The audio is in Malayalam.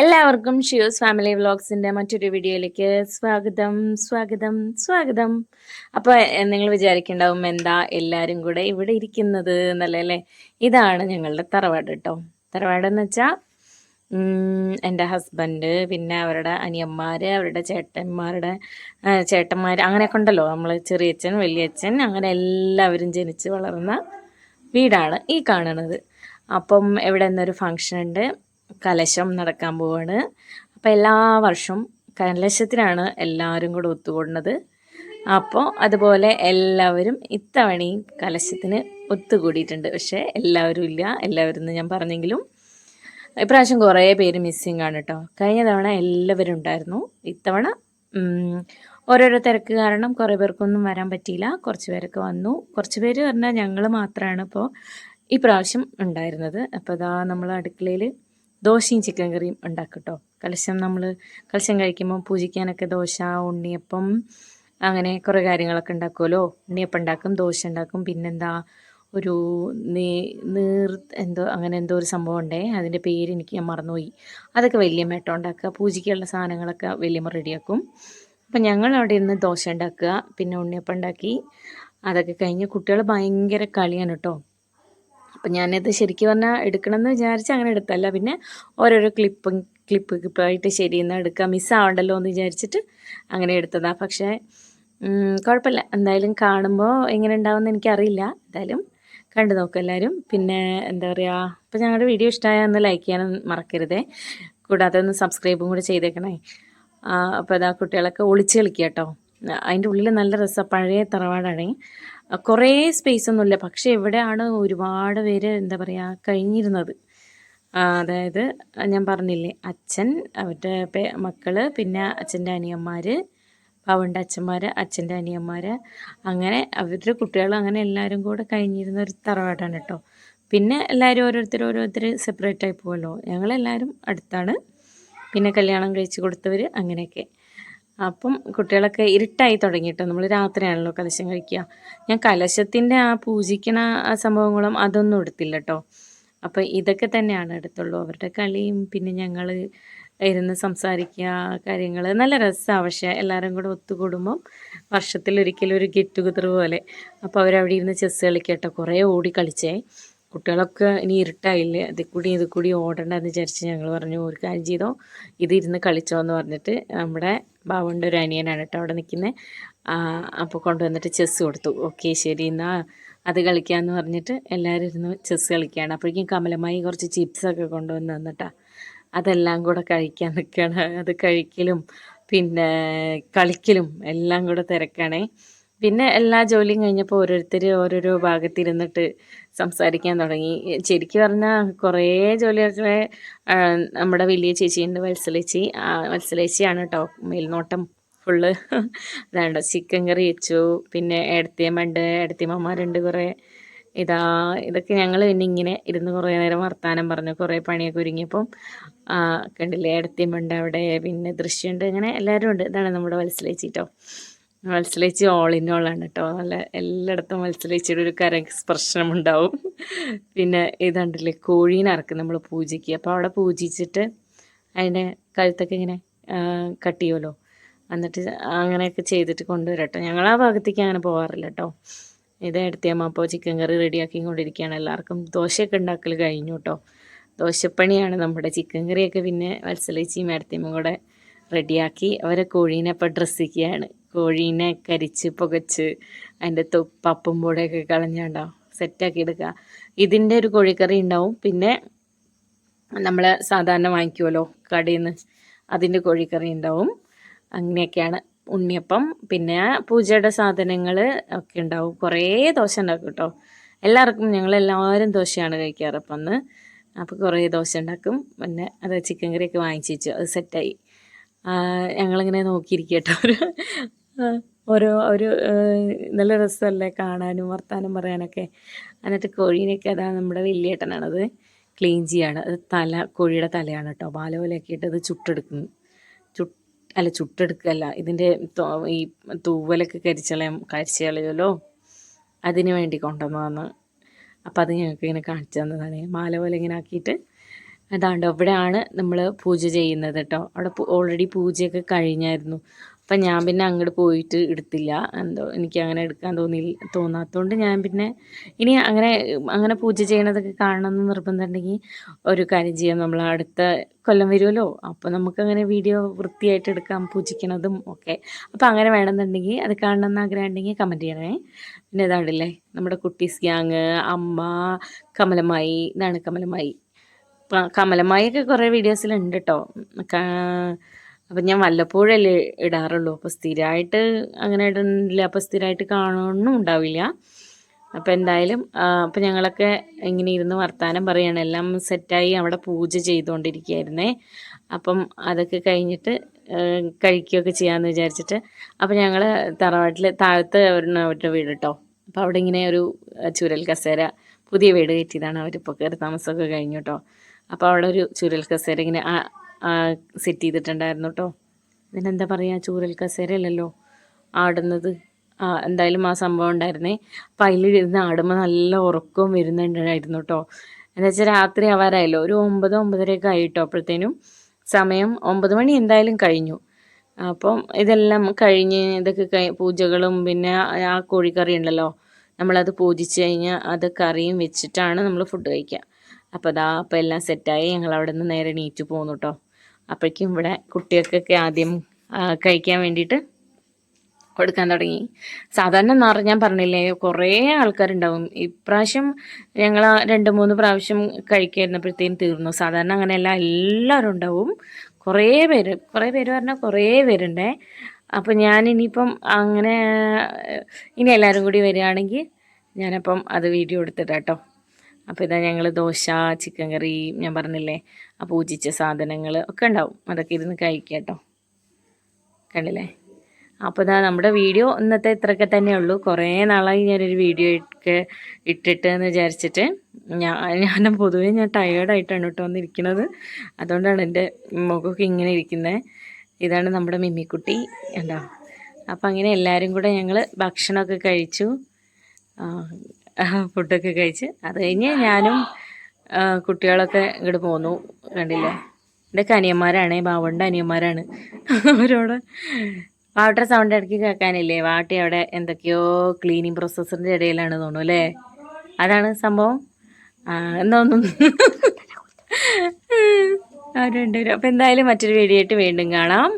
എല്ലാവർക്കും ഷിയോസ് ഫാമിലി വ്ളോഗ്സിന്റെ മറ്റൊരു വീഡിയോയിലേക്ക് സ്വാഗതം സ്വാഗതം സ്വാഗതം. അപ്പോൾ നിങ്ങൾ വിചാരിക്കുന്നുണ്ടാവും എന്താ എല്ലാവരും കൂടെ ഇവിടെ ഇരിക്കുന്നത് എന്നല്ലേ അല്ലേ? ഇതാണ് ഞങ്ങളുടെ തറവാട് കേട്ടോ തറവാട് എന്ന് വെച്ചാൽ എന്റെ ഹസ്ബൻഡ് പിന്നെ അവരുടെ അനിയന്മാർ അവരുടെ ചേട്ടന്മാരുടെ ചേട്ടന്മാർ അങ്ങനെയൊക്കെ ഉണ്ടല്ലോ. നമ്മൾ ചെറിയച്ഛൻ വലിയച്ഛൻ അങ്ങനെ എല്ലാവരും ജനിച്ച് വളർന്ന വീടാണ് ഈ കാണുന്നത്. അപ്പം ഇവിടെ നിന്നൊരു ഫങ്ഷൻ ഉണ്ട്. കലശം നടക്കാൻ പോവാണ്. അപ്പം എല്ലാ വർഷവും കലശത്തിനാണ് എല്ലാവരും കൂടെ ഒത്തുകൂടുന്നത്. അപ്പോൾ അതുപോലെ എല്ലാവരും ഇത്തവണയും കലശത്തിന് ഒത്തുകൂടിയിട്ടുണ്ട്. പക്ഷേ എല്ലാവരും ഇല്ല. എല്ലാവരും എന്ന് ഞാൻ പറഞ്ഞെങ്കിലും ഇപ്രാവശ്യം കുറേ പേര് മിസ്സിങ് ആണ് കേട്ടോ കഴിഞ്ഞ തവണ എല്ലാവരും ഉണ്ടായിരുന്നു. ഇത്തവണ ഓരോരോ തിരക്ക് കാരണം കുറേ പേർക്കൊന്നും വരാൻ പറ്റിയില്ല. കുറച്ച് പേരൊക്കെ വന്നു. കുറച്ച് പേര് പറഞ്ഞാൽ ഞങ്ങൾ മാത്രമാണ് ഇപ്പോൾ ഈ പ്രാവശ്യം ഉണ്ടായിരുന്നത്. അപ്പോൾ ഇതാ നമ്മൾ അടുക്കളയിൽ ദോശയും ചിക്കൻ കറിയും ഉണ്ടാക്കും കേട്ടോ കലശം നമ്മൾ കലശം കഴിക്കുമ്പോൾ പൂജിക്കാനൊക്കെ ദോശ ഉണ്ണിയപ്പം അങ്ങനെ കുറേ കാര്യങ്ങളൊക്കെ ഉണ്ടാക്കുമല്ലോ ഉണ്ണിയപ്പം ഉണ്ടാക്കും ദോശ ഉണ്ടാക്കും. പിന്നെന്താ ഒരു നീ നീർ എന്തോ അങ്ങനെ എന്തോ ഒരു സംഭവം ഉണ്ടേ. അതിന്റെ പേര് എനിക്ക് ഞാൻ മറന്നുപോയി. അതൊക്കെ വലിയമ്മ കേട്ടോ ഉണ്ടാക്കുക. പൂജയ്ക്കുള്ള സാധനങ്ങളൊക്കെ വലിയമ്മ റെഡിയാക്കും. അപ്പം ഞങ്ങൾ അവിടെ ഇരുന്ന് ദോശ ഉണ്ടാക്കുക. പിന്നെ ഉണ്ണിയപ്പം ഉണ്ടാക്കി. അതൊക്കെ കഴിഞ്ഞ് കുട്ടികൾ ഭയങ്കര കളിയാണ് കേട്ടോ അപ്പം ഞാനിത് ശരിക്കും പറഞ്ഞാൽ എടുക്കണമെന്ന് വിചാരിച്ച് അങ്ങനെ എടുത്തല്ല പിന്നെ ഓരോരോ ക്ലിപ്പ് ക്ലിപ്പ് ക്ലിപ്പായിട്ട് ശരിയെന്ന് എടുക്കുക മിസ്സാവണ്ടല്ലോ എന്ന് വിചാരിച്ചിട്ട് അങ്ങനെ എടുത്തതാ. പക്ഷേ കുഴപ്പമില്ല. എന്തായാലും കാണുമ്പോൾ എങ്ങനെ ഉണ്ടാവുമെന്ന് എനിക്കറിയില്ല. എന്തായാലും കണ്ടു നോക്കും എല്ലാവരും പിന്നെ എന്താ പറയുക അപ്പോൾ ഞങ്ങളുടെ വീഡിയോ ഇഷ്ടമായ ഒന്ന് ലൈക്ക് ചെയ്യാനും മറക്കരുതേ. കൂടാതെ ഒന്ന് സബ്സ്ക്രൈബും കൂടെ ചെയ്തേക്കണേ. അപ്പോൾ അതാ കുട്ടികളൊക്കെ ഒളിച്ച് കളിക്കുക കേട്ടോ അതിന്റെ ഉള്ളിൽ നല്ല രസമാണ് പഴയ തറവാടാണേ. കുറേ സ്പേസ് ഒന്നുമില്ല പക്ഷേ ഇവിടെയാണ് ഒരുപാട് പേര് എന്താ പറയുക കഴിഞ്ഞിരുന്നത്. അതായത് ഞാൻ പറഞ്ഞില്ലേ അച്ഛൻ അവരുടെ മക്കൾ പിന്നെ അച്ഛന്റെ അനിയന്മാർ പാവണ്ട അച്ഛന്മാർ അച്ഛന്റെ അനിയന്മാർ അങ്ങനെ അവരുടെ കുട്ടികൾ അങ്ങനെ എല്ലാവരും കൂടെ കഴിഞ്ഞിരുന്ന ഒരു തറവാടാണ് കേട്ടോ. പിന്നെ എല്ലാവരും ഓരോരുത്തർ ഓരോരുത്തർ സെപ്പറേറ്റ് ആയി പോകുമല്ലോ ഞങ്ങളെല്ലാവരും അടുത്താണ്. പിന്നെ കല്യാണം കഴിച്ച് കൊടുത്തവർ അങ്ങനെയൊക്കെ. അപ്പം കുട്ടികളൊക്കെ ഇരുട്ടായി തുടങ്ങിയിട്ട്. നമ്മൾ രാത്രിയാണല്ലോ കലശം കഴിക്കുക. ഞാൻ കലശത്തിന്റെ ആ പൂജിക്കണ സംഭവങ്ങളും അതൊന്നും എടുത്തില്ല കേട്ടോ അപ്പോൾ ഇതൊക്കെ തന്നെയാണ് എടുത്തുള്ളൂ. അവരുടെ കളിയും പിന്നെ ഞങ്ങൾ ഇരുന്ന് സംസാരിക്കുക കാര്യങ്ങൾ നല്ല രസമാണ് പക്ഷേ എല്ലാവരും കൂടെ ഒത്തുകൂടുമ്പം വർഷത്തിലൊരിക്കലും ഒരു ഗെറ്റ് ടുഗദർ പോലെ. അപ്പോൾ അവരവിടെ ഇരുന്ന് ചെസ്സ് കളിക്കട്ടെ. കേട്ടോ കുറേ ഓടി കളിച്ചേ. കുട്ടികളൊക്കെ ഇനി ഇരുട്ടായില്ലേ? അതിൽ കൂടി ഇത് കൂടി ഓടണ്ടെന്ന് വിചാരിച്ച് ഞങ്ങൾ പറഞ്ഞു ഒരു കാര്യം ചെയ്തോ? ഇത് ഇരുന്ന് കളിച്ചോ എന്ന് പറഞ്ഞിട്ട് നമ്മുടെ ബാബുണ്ട് ഒരു അനിയനാണ് കേട്ടോ അവിടെ നിൽക്കുന്നത് അപ്പോൾ കൊണ്ടുവന്നിട്ട് ചെസ്സ് കൊടുത്തു. ഓക്കെ ശരി എന്നാ അത് കളിക്കാമെന്ന് പറഞ്ഞിട്ട് എല്ലാവരും ഇരുന്ന് ചെസ്സ് കളിക്കുകയാണ് അപ്പോഴേക്കും കമലമായി കുറച്ച് ചിപ്സൊക്കെ കൊണ്ടുവന്ന് തന്നിട്ടാ. അതെല്ലാം കൂടെ കഴിക്കാൻ നിൽക്കുകയാണ് അത് കഴിക്കലും പിന്നെ കളിക്കലും എല്ലാം കൂടെ തിരക്കാണേ. പിന്നെ എല്ലാ ജോലിയും കഴിഞ്ഞപ്പോൾ ഓരോരുത്തർ ഓരോരോ ഭാഗത്തിരുന്നിട്ട് സംസാരിക്കാൻ തുടങ്ങി. ശരിക്കും പറഞ്ഞാൽ കുറേ ജോലിയൊക്കെ നമ്മുടെ വലിയ ചേച്ചിയുണ്ട് വത്സലേച്ചി വത്സലേച്ചിയാണ് കേട്ടോ മേൽനോട്ടം ഫുള്ള്. അതാണ്ടോ ചിക്കൻ കറി വെച്ചു പിന്നെ എടുത്തിയമ്മണ്ട് എടുത്തിയമ്മമാരുണ്ട് കുറേ. ഇതാ ഇതൊക്കെ ഞങ്ങൾ പിന്നെ ഇങ്ങനെ ഇരുന്ന് കുറേ നേരം വർത്താനം പറഞ്ഞു കുറേ പണിയൊക്കെ ഒരുങ്ങിയപ്പം കണ്ടില്ലേ എടുത്തിയമ്മണ്ട് അവിടെ പിന്നെ ദൃശ്യമുണ്ട് അങ്ങനെ എല്ലാവരും ഉണ്ട്. ഇതാണ് നമ്മുടെ വത്സലേച്ചി കേട്ടോ മത്സലേച്ചി ഓൾ ഇൻ ഓൾ ആണ് കേട്ടോ നല്ല എല്ലായിടത്തും മത്സരിച്ചിട്ട് ഒരു കര സ്പർശനമുണ്ടാവും. പിന്നെ ഇതുണ്ടല്ലേ കോഴീനെ ഇറക്കും നമ്മൾ പൂജയ്ക്ക്. അപ്പോൾ അവിടെ പൂജിച്ചിട്ട് അതിന്റെ കഴുത്തൊക്കെ ഇങ്ങനെ കട്ട് ചെയ്യുമല്ലോ എന്നിട്ട് അങ്ങനെയൊക്കെ ചെയ്തിട്ട് കൊണ്ടുവരാം കേട്ടോ ഞങ്ങൾ ആ ഭാഗത്തേക്ക് അങ്ങനെ പോകാറില്ല കേട്ടോ ഇത് എടുത്തിയമ്മ അപ്പോൾ ചിക്കൻ കറി റെഡിയാക്കി കൊണ്ടിരിക്കുകയാണ് എല്ലാവർക്കും ദോശയൊക്കെ ഉണ്ടാക്കൽ കഴിഞ്ഞു കേട്ടോ ദോശപ്പണിയാണ് നമ്മുടെ ചിക്കൻ കറിയൊക്കെ പിന്നെ വത്സലേച്ചിയും എടുത്തിയമ്മ കൂടെ റെഡിയാക്കി അവരെ കോഴീനെ ഇപ്പോൾ ഡ്രസ്സിക്കുകയാണ് കോഴീനെ കരിച്ച് പുകച്ച് അതിന്റെ പപ്പും കൂടെയൊക്കെ കളഞ്ഞുണ്ടോ സെറ്റാക്കി എടുക്കുക ഇതിന്റെ ഒരു കോഴിക്കറി ഉണ്ടാവും. പിന്നെ നമ്മൾ സാധാരണ വാങ്ങിക്കുമല്ലോ കടയിൽ നിന്ന് അതിന്റെ കോഴിക്കറി ഉണ്ടാവും. അങ്ങനെയൊക്കെയാണ് ഉണ്ണിയപ്പം. പിന്നെ പൂജയുടെ സാധനങ്ങൾ ഒക്കെ ഉണ്ടാവും. കുറേ ദോശ ഉണ്ടാക്കും കേട്ടോ എല്ലാവർക്കും ഞങ്ങൾ എല്ലാവരും ദോശയാണ് കഴിക്കാറ് അപ്പം അന്ന്. അപ്പോൾ കുറേ ദോശ ഉണ്ടാക്കും. പിന്നെ അത് ചിക്കൻ കറിയൊക്കെ വാങ്ങിച്ചു വെച്ചു. അത് സെറ്റായി. ഞങ്ങളിങ്ങനെ നോക്കിയിരിക്കട്ടോ ഓരോ ഒരു നല്ല രസമല്ലേ കാണാനും വർത്താനം പറയാനൊക്കെ. എന്നിട്ട് കോഴീനെയൊക്കെ അതാ നമ്മുടെ വലിയേട്ടനാണത് ക്ലീൻ ചെയ്യാണ്. അത് തല കോഴിയുടെ തലയാണ് കേട്ടോ. ബാലപോലെയൊക്കെ ഇട്ട് അത് ചുട്ടെടുക്കുന്നു ചുട്ട് അല്ല ചുട്ടെടുക്കല്ല. ഇതിന്റെ ഈ തൂവലൊക്കെ കരിച്ചളയും കരിച്ച് കളയുമല്ലോ അതിന് വേണ്ടി കൊണ്ടുവന്നതാണ്. അപ്പം അത് ഞങ്ങൾക്ക് ഇങ്ങനെ കാണിച്ചു തന്നതാണ്. മാല പോലെ ഇങ്ങനെ ആക്കിയിട്ട് അതാണ്ട് അവിടെയാണ് നമ്മൾ പൂജ ചെയ്യുന്നത് കേട്ടോ. അവിടെ ഓൾറെഡി പൂജയൊക്കെ കഴിഞ്ഞായിരുന്നു. അപ്പം ഞാൻ പിന്നെ അങ്ങോട്ട് പോയിട്ട് എടുത്തില്ല. എന്തോ എനിക്ക് അങ്ങനെ എടുക്കാൻ തോന്നി തോന്നാത്തതുകൊണ്ട് ഞാൻ പിന്നെ ഇനി അങ്ങനെ അങ്ങനെ പൂജ ചെയ്യണതൊക്കെ കാണണമെന്ന് നിർബന്ധമുണ്ടെങ്കിൽ ഒരു കാര്യം ചെയ്യാം. നമ്മൾ അടുത്ത കൊല്ലം വരുമല്ലോ അപ്പോൾ നമുക്കങ്ങനെ വീഡിയോ വൃത്തിയായിട്ട് എടുക്കാം പൂജിക്കണതും ഒക്കെ. അപ്പോൾ അങ്ങനെ വേണമെന്നുണ്ടെങ്കിൽ അത് കാണണമെന്ന് ആഗ്രഹം ഉണ്ടെങ്കിൽ കമന്റ് ചെയ്യണേ. പിന്നെ ഇതാണ്ടില്ലേ നമ്മുടെ കുട്ടീസ് ഗ്യാങ് അമ്മ കമലമായി ഇതാണ് കമലമായി കമലമായൊക്കെ കുറേ വീഡിയോസിലുണ്ട് കേട്ടോ അപ്പം ഞാൻ വല്ലപ്പോഴല്ലേ ഇടാറുള്ളൂ. അപ്പോൾ സ്ഥിരമായിട്ട് അങ്ങനെ ഇടുന്നില്ല അപ്പോൾ സ്ഥിരമായിട്ട് കാണണമെന്നും ഉണ്ടാവില്ല. അപ്പോൾ എന്തായാലും അപ്പം ഞങ്ങളൊക്കെ ഇങ്ങനെ ഇരുന്ന് വർത്തമാനം പറയുകയാണ് എല്ലാം സെറ്റായി അവിടെ പൂജ ചെയ്തുകൊണ്ടിരിക്കുകയായിരുന്നേ. അപ്പം അതൊക്കെ കഴിഞ്ഞിട്ട് കഴിക്കുകയൊക്കെ ചെയ്യാമെന്ന് വിചാരിച്ചിട്ട് അപ്പം ഞങ്ങൾ തറവാട്ടിൽ താഴത്തെ അവരുടെ വീട് കേട്ടോ അപ്പോൾ അവിടെ ഇങ്ങനെ ഒരു ചുരൽ കസേര പുതിയ വീട് കയറ്റിയതാണ് അവരിപ്പോൾ കയറി താമസമൊക്കെ കഴിഞ്ഞു കേട്ടോ അപ്പോൾ അവിടെ ഒരു ചുരൽ കസേര ഇങ്ങനെ സെറ്റ് ചെയ്തിട്ടുണ്ടായിരുന്നു കേട്ടോ ഇതിനെന്താ പറയുക ചൂരൽ കസേര അല്ലല്ലോ ആടുന്നത് എന്തായാലും ആ സംഭവം ഉണ്ടായിരുന്നേ. അപ്പം അതിലിരുന്ന് ആടുമ്പോൾ നല്ല ഉറക്കവും വരുന്നുണ്ടായിരുന്നു കേട്ടോ എന്താ വെച്ചാൽ രാത്രി ആവാറായല്ലോ. ഒരു ഒമ്പത് ഒമ്പതരയൊക്കെ ആയിട്ടോ അപ്പോഴത്തേനും. സമയം ഒമ്പത് മണി എന്തായാലും കഴിഞ്ഞു. അപ്പം ഇതെല്ലാം കഴിഞ്ഞ് ഇതൊക്കെ പൂജകളും പിന്നെ ആ കോഴിക്കറി ഉണ്ടല്ലോ. നമ്മളത് പൂജിച്ച് കഴിഞ്ഞാൽ അത് കറിയും വെച്ചിട്ടാണ് നമ്മൾ ഫുഡ് കഴിക്കുക അപ്പോൾ അതാ അപ്പോൾ എല്ലാം സെറ്റായി ഞങ്ങൾ അവിടെ നിന്ന് നേരെ നീറ്റ് പോന്നു കേട്ടോ അപ്പോഴേക്കും ഇവിടെ കുട്ടികൾക്കൊക്കെ ആദ്യം കഴിക്കാൻ വേണ്ടിയിട്ട് കൊടുക്കാൻ തുടങ്ങി. സാധാരണ നാറ് ഞാൻ പറഞ്ഞില്ലേ കുറേ ആൾക്കാരുണ്ടാവും. ഇപ്രാവശ്യം ഞങ്ങൾ രണ്ട് മൂന്ന് പ്രാവശ്യം കഴിക്കായിരുന്നപ്പോഴത്തേക്കും തീർന്നു. സാധാരണ അങ്ങനെയല്ല എല്ലാവരും ഉണ്ടാവും. കുറേ പേര് കുറേ പേര് പറഞ്ഞാൽ കുറേ പേരുണ്ടേ. അപ്പോൾ ഞാൻ ഇനിയിപ്പം അങ്ങനെ ഇനി എല്ലാവരും കൂടി വരികയാണെങ്കിൽ ഞാനപ്പം അത് വീഡിയോ എടുത്തിട്ടാ കേട്ടോ. അപ്പോൾ ഇതാ ഞങ്ങൾ ദോശ ചിക്കൻ കറി ഞാൻ പറഞ്ഞില്ലേ? ആ പൂജിച്ച സാധനങ്ങൾ ഒക്കെ ഉണ്ടാവും. അതൊക്കെ ഇരുന്ന് കഴിക്കുക കേട്ടോ. കണ്ടില്ലേ? അപ്പോൾ ഇതാ നമ്മുടെ വീഡിയോ ഇന്നത്തെ ഇത്രയൊക്കെ തന്നെ ഉള്ളൂ. കുറേ നാളായി ഞാനൊരു വീഡിയോ ഒക്കെ ഇട്ടിട്ട് എന്ന് വിചാരിച്ചിട്ട് ഞാൻ ഞാൻ പൊതുവേ ഞാൻ ടയേർഡായിട്ടാണ് കേട്ടോ വന്നിരിക്കുന്നത്. അതുകൊണ്ടാണ് എന്റെ മുഖമൊക്കെ ഇങ്ങനെ ഇരിക്കുന്നത് ഇതാണ് നമ്മുടെ മിമ്മിക്കുട്ടി എന്താ അപ്പോൾ അങ്ങനെ എല്ലാവരും കൂടെ ഞങ്ങൾ ഭക്ഷണമൊക്കെ കഴിച്ചു. ഫുഡൊക്കെ കഴിച്ച്. അത് കഴിഞ്ഞ് ഞാനും കുട്ടികളൊക്കെ ഇങ്ങോട്ട് പോന്നു. കണ്ടില്ലേ? എന്റെ അനിയന്മാരാണ് ബാവണ്ട അനിയന്മാരാണ്. അവരോട് വാട്ടർ സൗണ്ട് ഇടയ്ക്ക് കേൾക്കാനില്ലേ? വാട്ടി അവിടെ എന്തൊക്കെയോ ക്ലീനിങ് പ്രോസസ്സറിന്റെ ഇടയിലാണ് തോന്നുന്നു അല്ലേ? അതാണ് സംഭവം. എന്നൊന്നും അവരുണ്ട് അപ്പം എന്തായാലും മറ്റൊരു വീഡിയോ ആയിട്ട് വീണ്ടും കാണാം.